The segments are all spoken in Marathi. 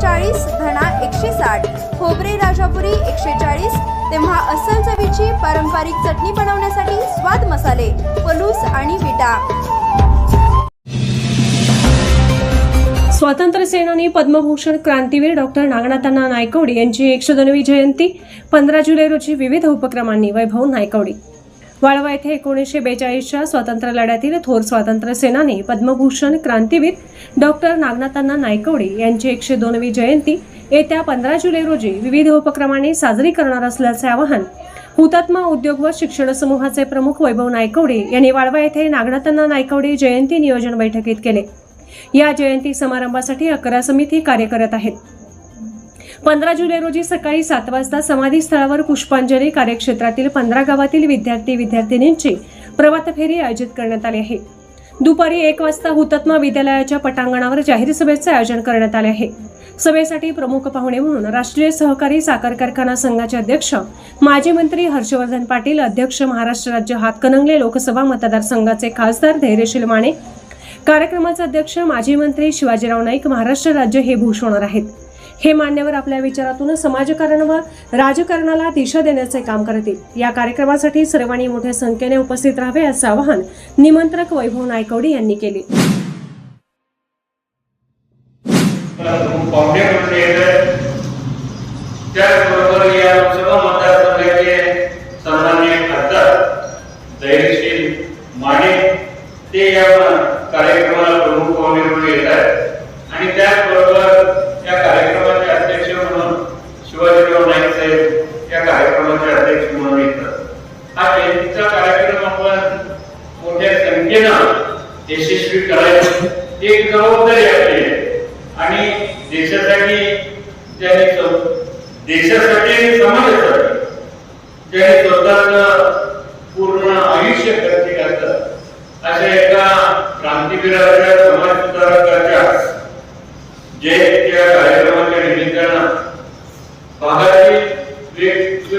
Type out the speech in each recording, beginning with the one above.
चाळीस धणा एकशे साठ खोबरे राजापुरी एकशे चाळीस तेव्हा अस्सल चवीची पारंपरिक चटणी बनवण्यासाठी स्वाद मसाले पलूस आणि विटा. स्वातंत्र्य सेनानी पद्मभूषण क्रांतीवीर डॉक्टर नागनाथांना नायकवडी यांची एकशे दोनवी जयंती पंधरा जुलै रोजी विविध उपक्रमांनी वैभव नायकवडी. वाळवा येथे एकोणीसशे बेचाळीसच्या स्वातंत्र्य लढ्यातील थोर स्वातंत्र्य सेनानी पद्मभूषण क्रांतीवीर डॉक्टर नागनाथांना नायकवडी यांची एकशे दोनवी जयंती येत्या पंधरा जुलै रोजी विविध उपक्रमाने साजरी करणार असल्याचे आवाहन हुतात्मा उद्योग व शिक्षण समूहाचे प्रमुख वैभव नायकवडे यांनी वाळवा येथे नागनाथांना नायकवडे जयंती नियोजन बैठकीत केले. या जयंती समारंभासाठी अकरा समिती कार्य करत आहेत. पंधरा जुलै रोजी सकाळी सात वाजता समाधी स्थळावर पुष्पांजली कार्यक्षेत्रातील पंधरा गावातील विद्यार्थी विद्यार्थिनींची प्रभात फेरी आयोजित करण्यात आली आहे. दुपारी एक वाजता हुतात्मा विद्यालयाच्या पटांगणावर जाहीर सभेचे आयोजन करण्यात आले आहे. सभेसाठी प्रमुख पाहुणे म्हणून राष्ट्रीय सहकारी साखर कारखाना संघाचे अध्यक्ष माजी मंत्री हर्षवर्धन पाटील अध्यक्ष महाराष्ट्र राज्य हातकणंगले लोकसभा मतदारसंघाचे खासदार धैर्यशील माने कार्यक्रमाचे अध्यक्ष माजी मंत्री शिवाजीराव नाईक महाराष्ट्र राज्य हे भूषवणार आहेत. हे मान्यवर आपल्या विचारातून समाजकारण व राजकारणाला दिशा देण्याचे काम करतील. या कार्यक्रमासाठी सर्वांनी मोठ्या संख्येने उपस्थित राहावे असे आवाहन निमंत्रक वैभव नायकवडी यांनी केले. त्याचबरोबर या लोकसभा मतदारसंघाचे सन्माननीय खासदार धैर्यशील माने ते या कार्यक्रमाला प्रमुख पाहुणे म्हणून येत आहेत आणि त्याचबरोबर या कार्यक्रमाचे अध्यक्ष म्हणून शिवाजीराव नाईक साहेब या कार्यक्रमाचे अध्यक्ष म्हणून येतात हा जयंतीचा कार्यक्रम आपण मोठ्या संख्येनं यशस्वी करायचं एक जबाबदारी आपली आहे. आणि देशासाठी ज्यांनी देशासाठी आणि समाजासाठी ज्यांनी स्वतःच पूर्ण आयुष्य खर्ची घातलं अशा एका क्रांतिवीराच्या समाज सुधारकाच्या जयंतीच्या कार्यक्रमाच्या निमित्तानं भागातील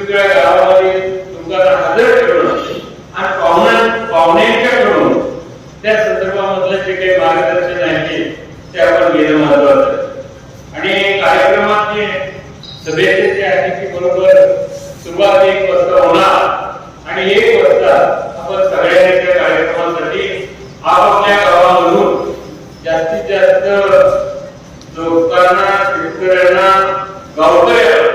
वेगवेगळ्या गावामध्ये लोकांना हजर ठेवणं आणि पाहुण्या पाहुण्यांच्याकडून त्या संदर्भामधलं जे काही मार्गदर्शन आहे ते आपण घेणं महत्वाचं. आणि कार्यक्रमाचे सभेचे जे आहे की बरोबर सुरुवात एक वाजता होणार आणि एक वाजता आपण सगळ्यांनी त्या कार्यक्रमासाठी आपापल्या गावामधून जास्तीत जास्त लोकांना शेतकऱ्यांना गावकऱ्यांना